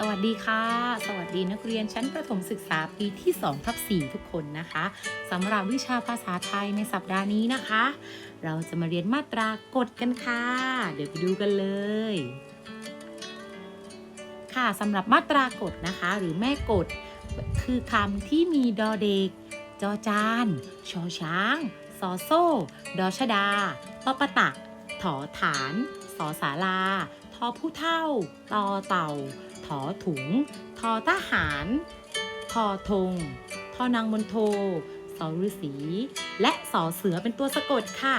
สวัสดีค่ะ สวัสดีนักเรียนชั้นประถมศึกษาปีที่2ทับ4ทุกคนนะคะสำหรับวิชาภาษาไทยในสัปดาห์นี้นะคะ เราจะมาเรียนมาตรากฎกันค่ะ เดี๋ยวไปดูกันเลย ค่ะสำหรับมาตรากฎนะคะ หรือแม่กฎคือคำที่มีดอเด็ก จอจานชอช้างซอโซ่ ดอชดาปอปะตักถอฐานสอสาลาทอผู้เท่า ตอเต่า ถอถุง ทอทหาร ทอธงทอนางมนโทสอฤษี และสอเสือเป็นตัวสะกดค่ะ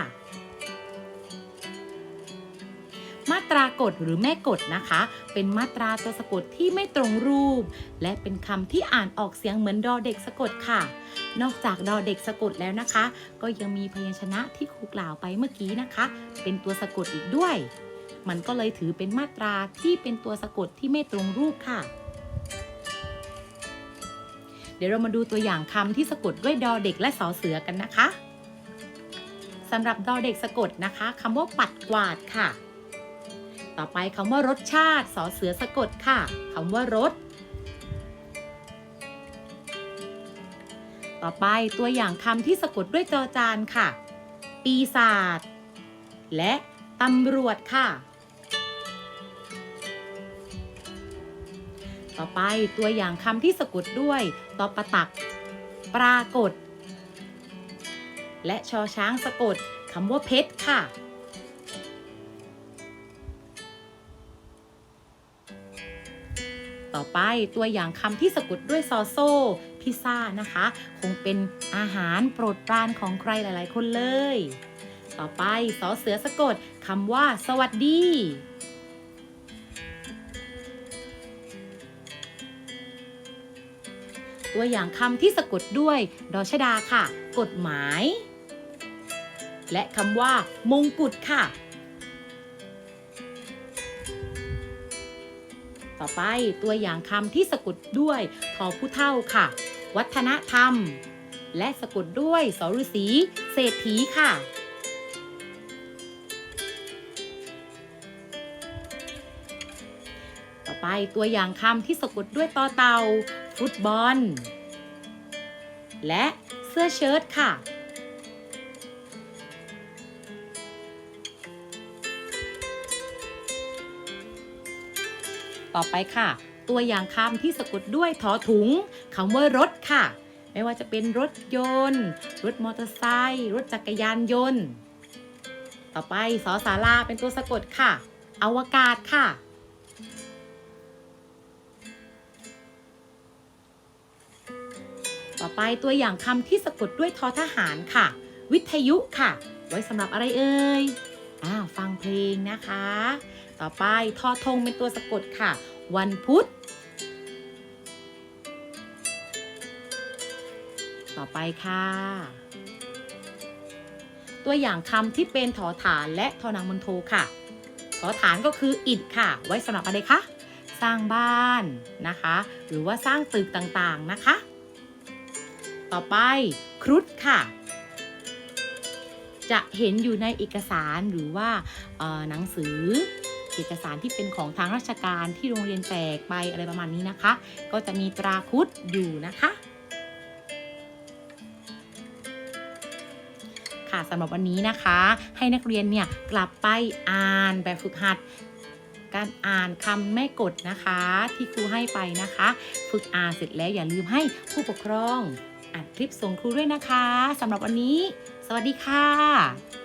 มาตรากฎหรือแม่กฎนะคะ เป็นมาตราตัวสะกดที่ไม่ตรงรูป และเป็นคำที่อ่านออกเสียงเหมือนดอเด็กสะกดค่ะ นอกจากดอเด็กสะกดแล้วนะคะ ก็ยังมีพยัญชนะที่ครูกล่าวไปเมื่อกี้นะคะ เป็นตัวสะกดอีกด้วย มันก็เลยถือเป็นมาตราที่เป็นตัวสะกดที่ไม่ตรงรูปค่ะ เดี๋ยวเรามาดูตัวอย่างคำที่สะกดด้วยดอเด็กและสอเสือกันนะคะสำหรับดอเด็กสะกดนะคะคำว่าปัดกวาดค่ะ ต่อไปคำว่ารสชาติสอเสือสะกดค่ะคำว่ารสต่อไปตัวอย่างคำที่สะกดด้วยจอจานค่ะ ปีศาจและตำรวจค่ะ ต่อไปตัวอย่างคำที่สะกดด้วยตอประตัก ปรากฏ และชอช้างสะกดคำว่าเพชรค่ะ ต่อไปตัวอย่างคำที่สะกดด้วยซอโซ่พิซซ่านะคะ คงเป็นอาหารโปรดปรานของใครหลาย ๆ คนเลย ต่อไปสอเสือสะกดคำว่า สวัสดี ตัวอย่างคำที่สะกดด้วยดอชดาค่ะ กฎหมาย และคำว่า มงกุฎค่ะ ต่อไปตัวอย่างคำที่สะกดด้วยทอผู้เท่าค่ะ วัฒนธรรม และสะกดด้วยสฤษีเศรษฐีค่ะต่อไปตัวอย่างคำที่สะกดด้วยต่อเตา ฟุตบอล และเสื้อเชิ้ตค่ะ ต่อไปค่ะ ตัวอย่างคำที่สะกดด้วยทอถุงคำว่ารถค่ะ ไม่ว่าจะเป็นรถยนต์ รถมอเตอร์ไซค์รถจักรยานยนต์ ต่อไปสอสาราเป็นตัวสะกดค่ะ อวกาศค่ะ ต่อไปตัวอย่างคำที่สะกดด้วยทอทหารค่ะ วิทยุค่ะ ไว้สำหรับอะไรเอ่ยอ่าฟังเพลงนะคะ ต่อไปทอธงเป็นตัวสะกดค่ะ วันพุธ ต่อไปค่ะ ตัวอย่างคำที่เป็นถอฐานและทอนางมนโทค่ะถอฐานก็คืออิฐค่ะ ไว้สำหรับอะไรคะสร้างบ้านนะคะ หรือว่าสร้างตึกต่างๆนะคะ ต่อไปครุฑค่ะ จะเห็นอยู่ในเอกสารหรือว่าหนังสือเอกสารที่เป็นของทางราชการที่โรงเรียนแจกไปอะไรประมาณนี้นะคะ ก็จะมีตราครุฑอยู่นะคะค่ะสำหรับวันนี้นะคะ ให้นักเรียนเนี่ยกลับไปอ่านแบบฝึกหัด การอ่านคำแม่กฎนะคะ ที่ครูให้ไปนะคะ ฝึกอ่านเสร็จแล้วอย่าลืมให้ผู้ปกครอง อัดคลิปส่งครูด้วยนะคะสำหรับวันนี้ สวัสดีค่ะ